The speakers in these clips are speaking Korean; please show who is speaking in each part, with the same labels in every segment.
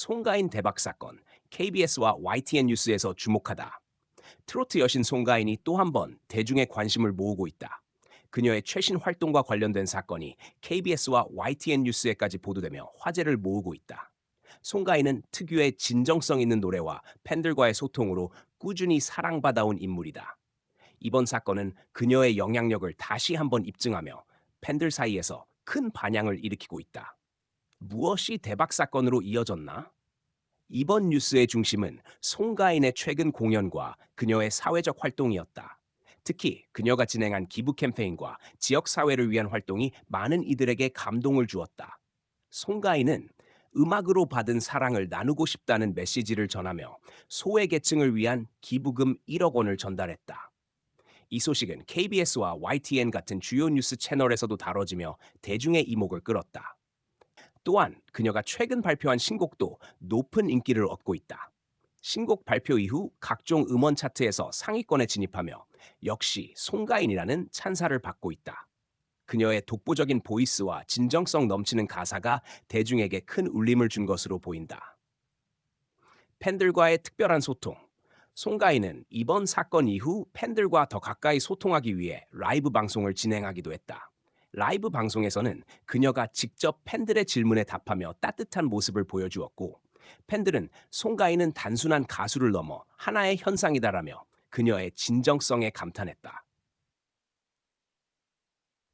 Speaker 1: 송가인 대박 사건, KBS와 YTN 뉴스에서 주목하다. 트로트 여신 송가인이 또 한 번 대중의 관심을 모으고 있다. 그녀의 최신 활동과 관련된 사건이 KBS와 YTN 뉴스에까지 보도되며 화제를 모으고 있다. 송가인은 특유의 진정성 있는 노래와 팬들과의 소통으로 꾸준히 사랑받아온 인물이다. 이번 사건은 그녀의 영향력을 다시 한번 입증하며 팬들 사이에서 큰 반향을 일으키고 있다. 무엇이 대박 사건으로 이어졌나? 이번 뉴스의 중심은 송가인의 최근 공연과 그녀의 사회적 활동이었다. 특히 그녀가 진행한 기부 캠페인과 지역 사회를 위한 활동이 많은 이들에게 감동을 주었다. 송가인은 음악으로 받은 사랑을 나누고 싶다는 메시지를 전하며 소외 계층을 위한 기부금 1억 원을 전달했다. 이 소식은 KBS와 YTN 같은 주요 뉴스 채널에서도 다뤄지며 대중의 이목을 끌었다. 또한 그녀가 최근 발표한 신곡도 높은 인기를 얻고 있다. 신곡 발표 이후 각종 음원 차트에서 상위권에 진입하며 역시 송가인이라는 찬사를 받고 있다. 그녀의 독보적인 보이스와 진정성 넘치는 가사가 대중에게 큰 울림을 준 것으로 보인다. 팬들과의 특별한 소통. 송가인은 이번 사건 이후 팬들과 더 가까이 소통하기 위해 라이브 방송을 진행하기도 했다. 라이브 방송에서는 그녀가 직접 팬들의 질문에 답하며 따뜻한 모습을 보여주었고, 팬들은 송가인은 단순한 가수를 넘어 하나의 현상이다라며 그녀의 진정성에 감탄했다.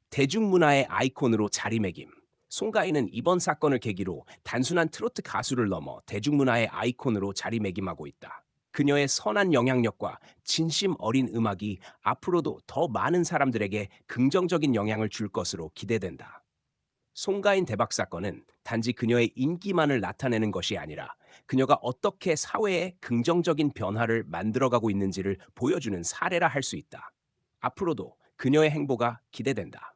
Speaker 1: 대중문화의 아이콘으로 자리매김. 송가인은 이번 사건을 계기로 단순한 트로트 가수를 넘어 대중문화의 아이콘으로 자리매김하고 있다. 그녀의 선한 영향력과 진심 어린 음악이 앞으로도 더 많은 사람들에게 긍정적인 영향을 줄 것으로 기대된다. 송가인 대박 사건은 단지 그녀의 인기만을 나타내는 것이 아니라 그녀가 어떻게 사회에 긍정적인 변화를 만들어가고 있는지를 보여주는 사례라 할 수 있다. 앞으로도 그녀의 행보가 기대된다.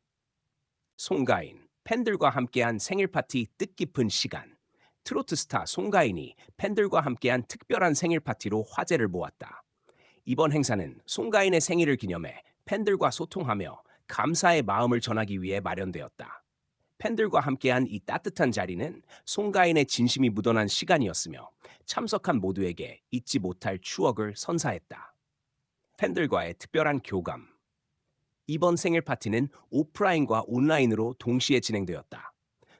Speaker 1: 송가인, 팬들과 함께한 생일 파티 뜻깊은 시간. 트로트 스타 송가인이 팬들과 함께한 특별한 생일 파티로 화제를 모았다. 이번 행사는 송가인의 생일을 기념해 팬들과 소통하며 감사의 마음을 전하기 위해 마련되었다. 팬들과 함께한 이 따뜻한 자리는 송가인의 진심이 묻어난 시간이었으며 참석한 모두에게 잊지 못할 추억을 선사했다. 팬들과의 특별한 교감. 이번 생일 파티는 오프라인과 온라인으로 동시에 진행되었다.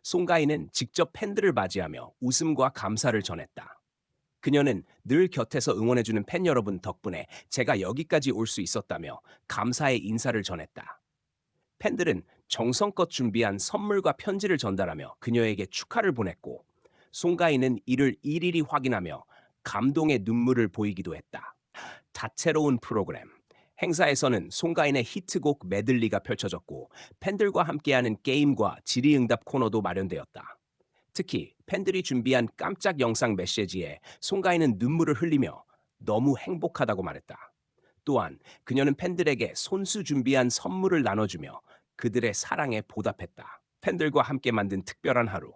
Speaker 1: 송가인은 직접 팬들을 맞이하며 웃음과 감사를 전했다. 그녀는 늘 곁에서 응원해주는 팬 여러분 덕분에 제가 여기까지 올 수 있었다며 감사의 인사를 전했다. 팬들은 정성껏 준비한 선물과 편지를 전달하며 그녀에게 축하를 보냈고, 송가인은 이를 일일이 확인하며 감동의 눈물을 보이기도 했다. 다채로운 프로그램. 행사에서는 송가인의 히트곡 메들리가 펼쳐졌고 팬들과 함께하는 게임과 질의응답 코너도 마련되었다. 특히 팬들이 준비한 깜짝 영상 메시지에 송가인은 눈물을 흘리며 너무 행복하다고 말했다. 또한 그녀는 팬들에게 손수 준비한 선물을 나눠주며 그들의 사랑에 보답했다. 팬들과 함께 만든 특별한 하루.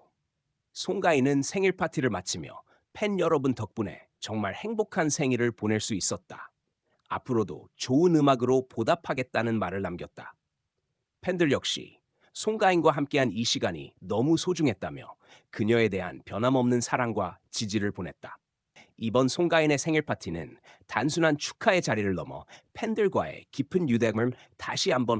Speaker 1: 송가인은 생일 파티를 마치며 팬 여러분 덕분에 정말 행복한 생일을 보낼 수 있었다. 앞으로도 좋은 음악으로 보답하겠다는 말을 남겼다. 팬들 역시 송가인과 함께한 이 시간이 너무 소중했다며 그녀에 대한 변함없는 사랑과 지지를 보냈다. 이번 송가인의 생일 파티는 단순한 축하의 자리를 넘어 팬들과의 깊은 유대감을 다시 한번